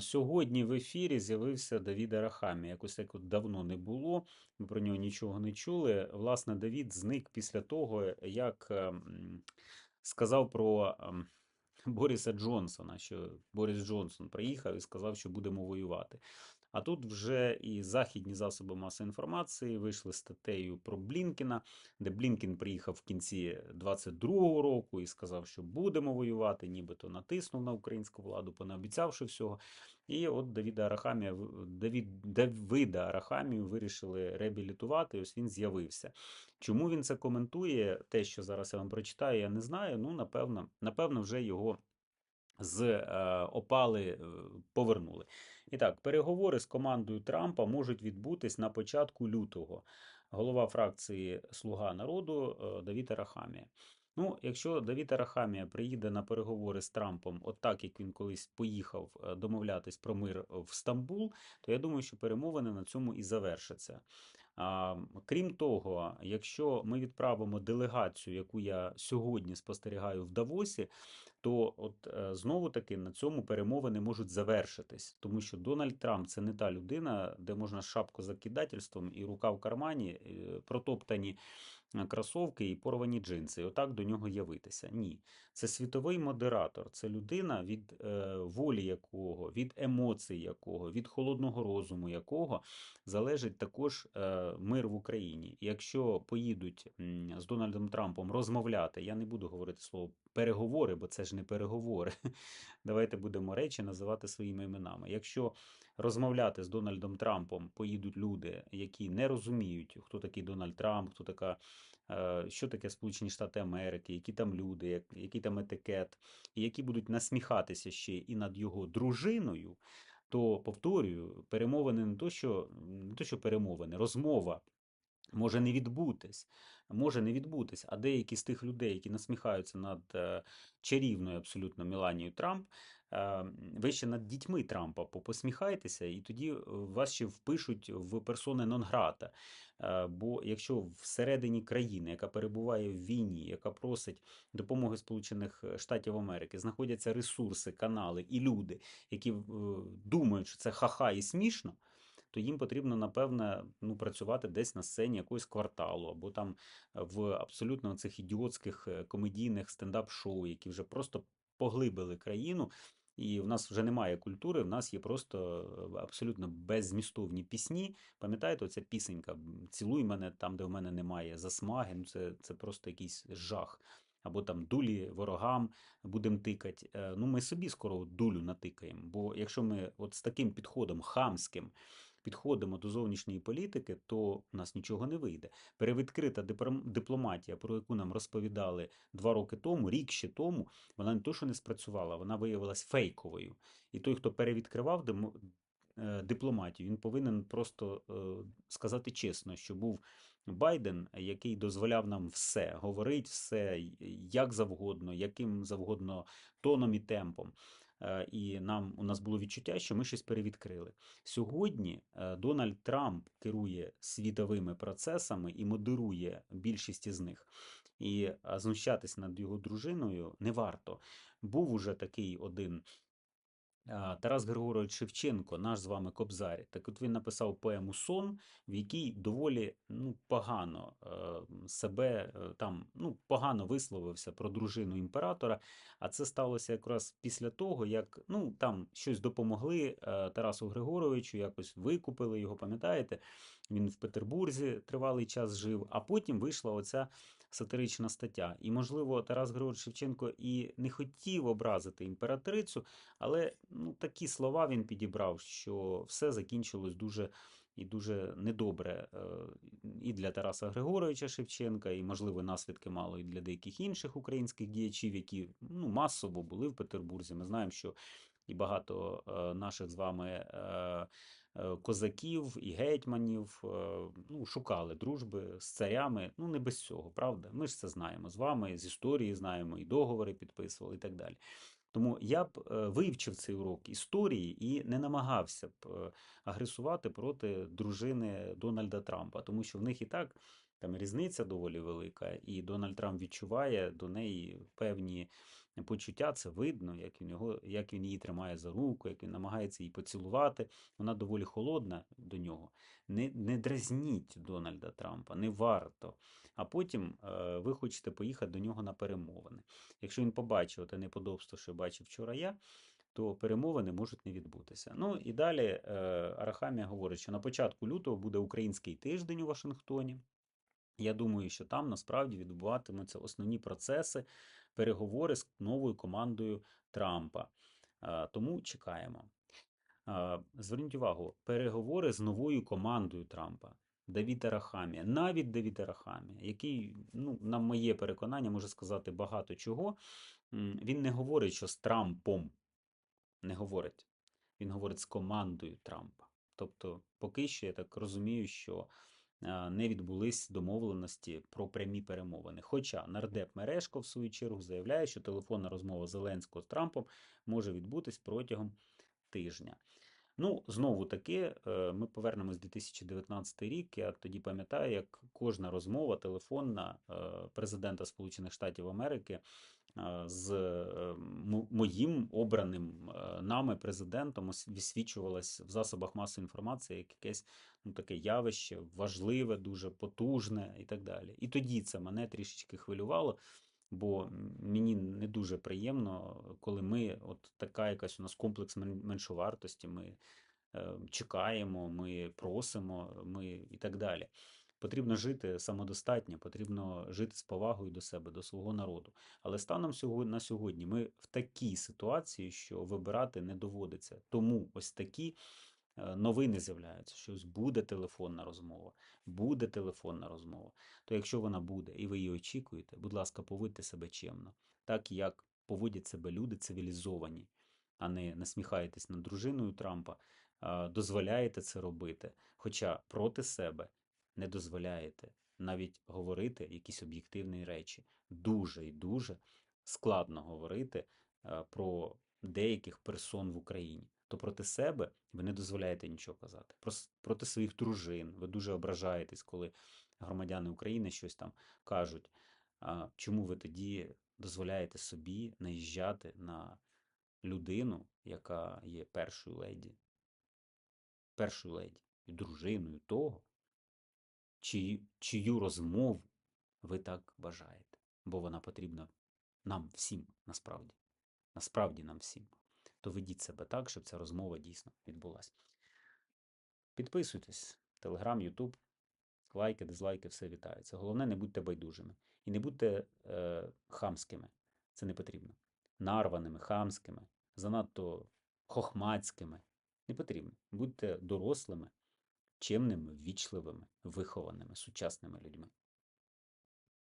Сьогодні в ефірі з'явився Давід Арахамі. Якось так от давно не було, ми про нього нічого не чули. Власне, Давід зник після того, як ем, сказав про ем, Боріса Джонсона, що Борис Джонсон приїхав і сказав, що будемо воювати. А тут вже і західні засоби масової інформації вийшли статтею про Блінкіна, де Блінкін приїхав в кінці 22-го року і сказав, що будемо воювати, нібито натиснув на українську владу, понаобіцявши всього. І от Давіда Арахамія, Давід, Давида Арахамію вирішили реабілітувати. Ось він з'явився. Чому він це коментує? Те, що зараз я вам прочитаю, я не знаю. Ну, напевно, напевно, вже його з е, опали е, повернули. І так, переговори з командою Трампа можуть відбутись на початку лютого. Голова фракції Слуга народу е, Давід Арахамія. Ну, якщо Давід Арахамія приїде на переговори з Трампом, от так як він колись поїхав е, домовлятись про мир в Стамбул, то я думаю, що перемовини на цьому і завершаться. А, Крім того, якщо ми відправимо делегацію, яку я сьогодні спостерігаю в Давосі, то от е, знову таки на цьому перемовини можуть завершитись, тому що Дональд Трамп це не та людина, де можна шапку закидательством і рука в кармані е, протоптані кросовки і порвані джинси, і отак до нього явитися. Ні. Це світовий модератор, це людина, від е, волі якого, від емоцій якого, від холодного розуму якого залежить також е, мир в Україні. І якщо поїдуть з Дональдом Трампом розмовляти, я не буду говорити слово переговори, бо це ж не переговори. Давайте будемо речі називати своїми іменами. Якщо розмовляти з Дональдом Трампом поїдуть люди, які не розуміють, хто такий Дональд Трамп, хто така, е, що таке Сполучені Штати Америки, які там люди, який там етикет, і які будуть насміхатися ще і над його дружиною, то повторюю, перемовини не то, що не то, що перемовини, розмова. Може не відбутись, може не відбутись, а деякі з тих людей, які насміхаються над е, чарівною абсолютно Меланією Трамп, ви ще над дітьми Трампа посміхайтеся, і тоді е, вас ще впишуть в персони нон-грата. Бо якщо всередині країни, яка перебуває в війні, яка просить допомоги Сполучених Штатів Америки, знаходяться ресурси, канали і люди, які е, думають, що це ха-ха і смішно. То їм потрібно, напевне, ну, працювати десь на сцені якогось кварталу, або там в абсолютно цих ідіотських е, комедійних стендап-шоу, які вже просто поглибили країну і в нас вже немає культури, в нас є просто е, абсолютно беззмістовні пісні. Пам'ятаєте, оця пісенька Цілуй мене там, де в мене немає засмаги. Ну це, це просто якийсь жах. Або там дулі ворогам будемо тикати. Е, ну, ми собі скоро дулю натикаємо. Бо якщо ми от з таким підходом хамським підходимо до зовнішньої політики, то у нас нічого не вийде. Перевідкрита дипломатія, про яку нам розповідали два роки тому, рік ще тому, вона не то, що не спрацювала, вона виявилась фейковою. І той, хто перевідкривав е, дипломатію, він повинен просто е, сказати чесно, що був. Байден, який дозволяв нам все говорить, все як завгодно, яким завгодно тоном і темпом. Е, і нам у нас було відчуття, що ми щось перевідкрили. Сьогодні е, Дональд Трамп керує світовими процесами і модерує більшість із них. І знущатись над його дружиною не варто. Був уже такий один Тарас Григорович Шевченко, наш з вами Кобзар, так от він написав поему Сон, в якій доволі ну, погано е, себе е, там ну, погано висловився про дружину імператора. А це сталося якраз після того, як ну, там щось допомогли е, Тарасу Григоровичу, якось викупили його, пам'ятаєте? Він в Петербурзі тривалий час жив, а потім вийшла оця сатирична стаття. І, можливо, Тарас Григорович Шевченко і не хотів образити імператрицю, але ну, такі слова він підібрав, що все закінчилось дуже і дуже недобре е, і для Тараса Григоровича Шевченка, і, можливо, наслідки мало і для деяких інших українських діячів, які ну, масово були в Петербурзі. Ми знаємо, що і багато е, наших з вами е, козаків і гетьманів ну, шукали дружби з царями. Ну, не без цього, правда? Ми ж це знаємо з вами, з історії знаємо, і договори підписували, і так далі. Тому я б е, вивчив цей урок історії і не намагався б е, агресувати проти дружини Дональда Трампа, тому що в них і так там різниця доволі велика, і Дональд Трамп відчуває до неї певні почуття, це видно, як він його, як він її тримає за руку, як він намагається її поцілувати. Вона доволі холодна до нього. Не, не дразніть Дональда Трампа, не варто. А потім е, ви хочете поїхати до нього на перемовини. Якщо він побачив те неподобство, що бачив вчора я, то перемовини можуть не відбутися. Ну і далі е, Арахамія говорить, що на початку лютого буде український тиждень у Вашингтоні. Я думаю, що там насправді відбуватимуться основні процеси, переговори з новою командою Трампа. Е, Тому чекаємо. Е, Зверніть увагу, переговори з новою командою Трампа. Давід Арахамія, навіть Давід Арахамія, який, ну, на моє переконання, може сказати багато чого. Він не говорить, що з Трампом не говорить. Він говорить з командою Трампа. Тобто, поки що я так розумію, що не відбулись домовленості про прямі перемовини. Хоча нардеп Мерешко, в свою чергу, заявляє, що телефонна розмова Зеленського з Трампом може відбутись протягом тижня. Ну, знову таки, е, ми повернемось в 2019 рік. Я тоді пам'ятаю, як кожна розмова телефонна е, президента Сполучених Штатів Америки е, з е, моїм обраним е, нами президентом ос- висвічувалась в засобах масової інформації як якесь ну, таке явище, важливе, дуже потужне і так далі. І тоді це мене трішечки хвилювало. Бо мені не дуже приємно, коли ми, от така якась у нас комплекс меншовартості, ми е, чекаємо, ми просимо, ми і так далі. Потрібно жити самодостатньо, потрібно жити з повагою до себе, до свого народу. Але станом на сьогодні ми в такій ситуації, що вибирати не доводиться. Тому ось такі е, новини з'являються, що ось буде телефонна розмова, буде телефонна розмова. То якщо вона буде і ви її очікуєте, будь ласка, поводьте себе чемно, так як поводять себе люди цивілізовані, а не насміхаєтесь над дружиною Трампа, дозволяєте це робити, хоча проти себе не дозволяєте навіть говорити якісь об'єктивні речі. Дуже і дуже складно говорити е, про деяких персон в Україні. То проти себе ви не дозволяєте нічого казати. Проти своїх дружин ви дуже ображаєтесь, коли громадяни України щось там кажуть. Чому ви тоді дозволяєте собі наїжджати на людину, яка є першою леді, першою леді і дружиною того, чию, чию розмову ви так бажаєте? Бо вона потрібна нам всім, насправді. Насправді нам всім. То ведіть себе так, щоб ця розмова дійсно відбулася. Підписуйтесь, Телеграм, Ютуб, лайки, дизлайки, все вітається. Головне, не будьте байдужими. І не будьте е, хамськими. Це не потрібно. Нарваними, хамськими, занадто хохмацькими. Не потрібно. Будьте дорослими, чемними, ввічливими, вихованими, сучасними людьми.